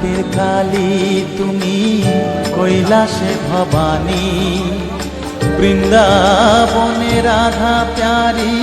জগতের কালী তুমি কৈলাসে ভবানী। বৃন্দাবনে রাধা প্যারি,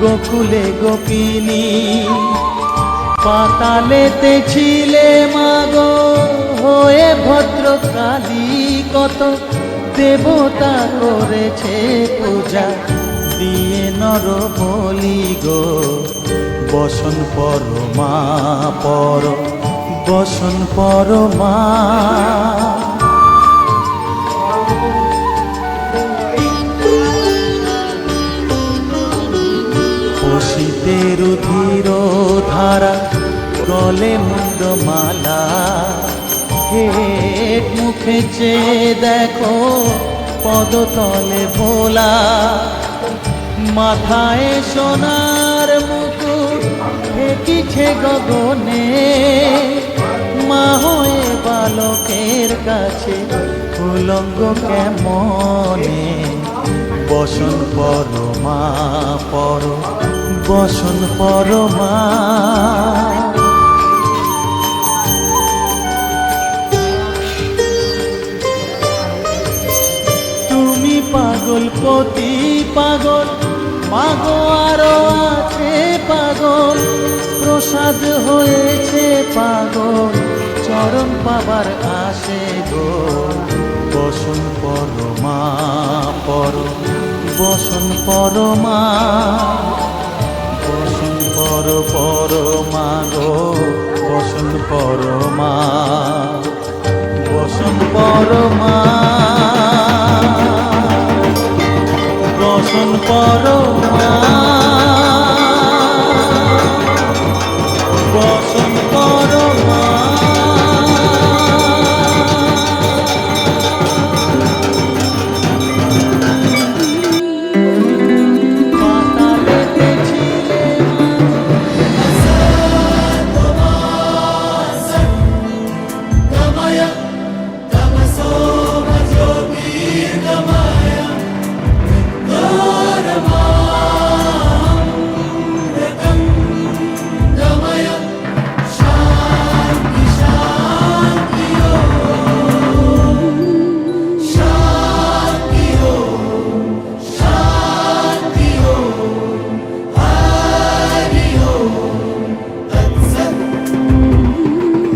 গোকুলে গোপিনী। পাতালেতে ছিলে মাগো, হয়ে ভদ্র ভদ্রকালী, কত দেবতা করেছে পূজা। দিয়ে নর বলি গো বসন পর মা পর। বসন পর মা। অসিতের ধীর ধারা গলে মুন্ড মালা হেট মুখে চেয়ে দেখো পদতলে ভোলা। মাথায় সোনার মুকুট ফেকিছে গগনে। উলঙ্গ কেমনে? বসন পর মা পর বসন পর মা তুমি পাগল পতি পাগল, মাগো আরও আছে পাগল। প্রসাদ হয়েছে পাগল চরণ পাবার আসে গো। বসন পর মা পর বসন পর মা বসন পর পর মা গো বসন পর